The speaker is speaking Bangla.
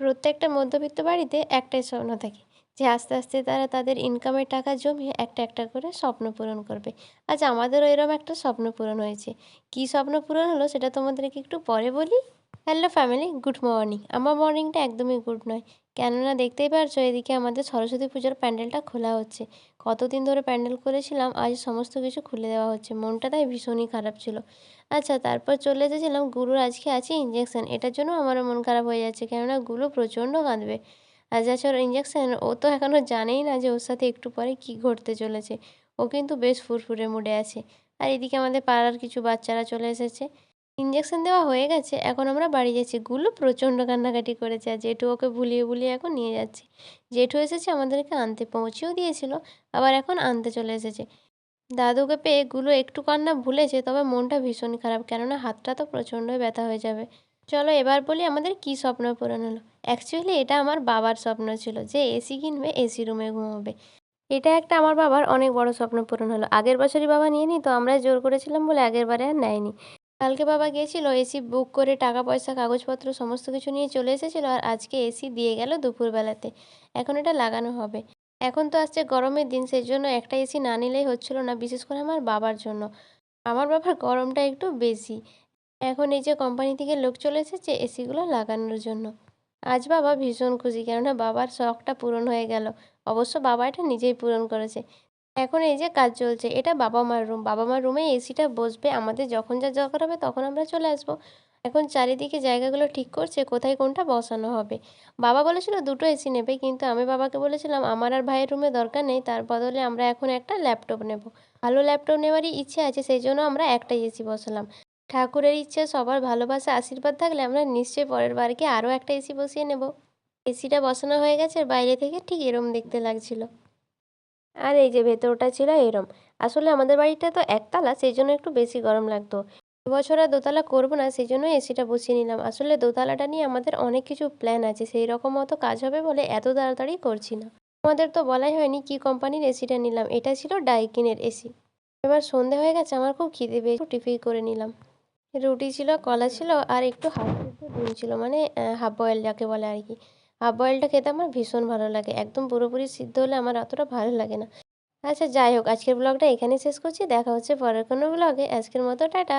প্রত্যেকটা মধ্যবিত্ত বাড়িতে একটাই স্বপ্ন থাকে যে আস্তে আস্তে তারা তাদের ইনকামের টাকা জমিয়ে একটা একটা করে স্বপ্ন পূরণ করবে। আজ আমাদেরও এরম একটা স্বপ্ন পূরণ হয়েছে। কী স্বপ্ন পূরণ হলো সেটা তোমাদেরকে একটু পরে বলি? হ্যালো ফ্যামিলি গুড মর্নিং আমার মর্নিংটা একদমই গুড নয়। কেননা দেখতেই পারছ, এদিকে আমাদের সরস্বতী পুজোর প্যান্ডেলটা খোলা হচ্ছে। কতদিন ধরে প্যান্ডেল করেছিলাম, আজ সমস্ত কিছু খুলে দেওয়া হচ্ছে। মনটা তাই ভীষণই খারাপ ছিল। আচ্ছা তারপর চলে এসেছিলাম, গুরুর আজকে আছে ইঞ্জেকশন এটার জন্য আমারও মন খারাপ হয়ে যাচ্ছে, কেননা গুরু প্রচণ্ড কাঁদবে। আর যাচ্ছে ওর ইঞ্জেকশন ও তো এখনও জানেই না যে ওর সাথে একটু পরে কী ঘটতে চলেছে। ও কিন্তু বেশ ফুরফুরে মুডে আছে। আর এদিকে আমাদের পাড়ার কিছু বাচ্চারা চলে এসেছে। ইঞ্জেকশন দেওয়া হয়ে গেছে, এখন আমরা বাড়ি যাচ্ছি। গুলো প্রচণ্ড কান্নাকাটি করেছে আর জেঠু ওকে ভুলিয়ে ভুলিয়ে এখন নিয়ে যাচ্ছে। জেঠু এসেছে আমাদেরকে আনতে, পৌঁছেও দিয়েছিল, আবার এখন আনতে চলে এসেছে। দাদুকে পেয়ে গুলো একটু কান্না ভুলেছে, তবে মনটা ভীষণ খারাপ, কেননা হাতটা তো প্রচণ্ডই ব্যথা হয়ে যাবে। চলো এবার বলি আমাদের কী স্বপ্ন পূরণ হলো। অ্যাকচুয়ালি এটা আমার বাবার স্বপ্ন ছিল যে এসি কিনবে এসি রুমে ঘুমাবে। এটা একটা আমার বাবার অনেক বড় স্বপ্ন পূরণ হলো। আগের বছরই বাবা নিয়ে নি, তো আমরা জোর করেছিলাম বলে আগের বারে আর নেয়নি। কালকে বাবা গিয়েছিল, এসি বুক করে টাকা পয়সা, কাগজপত্র, সমস্ত কিছু নিয়ে চলে এসেছিল আর আজকে এসি দিয়ে গেল দুপুরবেলাতে। এখন এটা লাগানো হবে। এখন তো আসছে গরমের দিন সেই জন্য একটা এসি না নিলেই হচ্ছিল না, বিশেষ করে আমার বাবার জন্য। আমার বাবার গরমটা একটু বেশি। এখন এই যে কোম্পানি থেকে লোক চলে এসেছে এসিগুলো লাগানোর জন্য। আজ বাবা ভীষণ খুশি, কেননা বাবার শখটা পূরণ হয়ে গেল। অবশ্য বাবা এটা নিজেই পূরণ করেছে। এখন এই যে কাজ চলছে, এটা বাবা মার রুম বাবা মার রুমে এসিটা বসবে, আমাদের যখন যা দরকার হবে তখন আমরা চলে আসব। এখন চারিদিকে জায়গাগুলো ঠিক করছে, কোথায় কোনটা বসানো হবে? বাবা বলেছিল দুটো এসি নেবে, কিন্তু আমি বাবাকে বলেছিলাম, আমার আর ভাইয়ের রুমে দরকার নেই, তার বদলে আমরা এখন একটা ল্যাপটপ নেব। ভালো ল্যাপটপ নেওয়ারই ইচ্ছে আছে সেই জন্য আমরা একটাই এসি বসালাম। ঠাকুরের ইচ্ছে, সবার ভালোবাসা, আশীর্বাদ থাকলে আমরা নিশ্চয়ই পরের বারকে আরও একটা এসি বসিয়ে নেব। এসিটা বসানো হয়ে গেছে, বাইরে থেকে ঠিক এরম দেখতে লাগছিল। আর এই যে ভেতরটা ছিল এরম। আসলে আমাদের বাড়িটা তো একতলা সেই জন্য একটু বেশি গরম লাগতো। এবছর আর দোতলা করব না সেই জন্য এসিটা বসিয়ে নিলাম। আসলে দোতলাটা নিয়ে আমাদের অনেক কিছু প্ল্যান আছে, সেই রকম মতো কাজ হবে বলে এত তাড়াতাড়ি করছি না। আমাদের তো বলাই হয়নি কি কোম্পানির এসিটা নিলাম। এটা ছিল ডাইকিনের এসি। এবার সন্ধে হয়ে গেছে, আমার খুব খিদে পেয়েছে টিফি করে নিলাম। রুটি ছিল, কলা ছিল আর একটু হাফ ডিম ছিল মানে হাফ বয়েল যাকে বলে আর কি। হাফ বয়েলটা খেতে আমার ভীষণ ভালো লাগে। একদম পুরোপুরি সিদ্ধ হলে আমার অতটা ভালো লাগে না। আচ্ছা যাই হোক, আজকের ব্লগটা এখানেই শেষ করছি। দেখা হচ্ছে পরের কোনো ব্লগে। আজকের মতো, টাটা।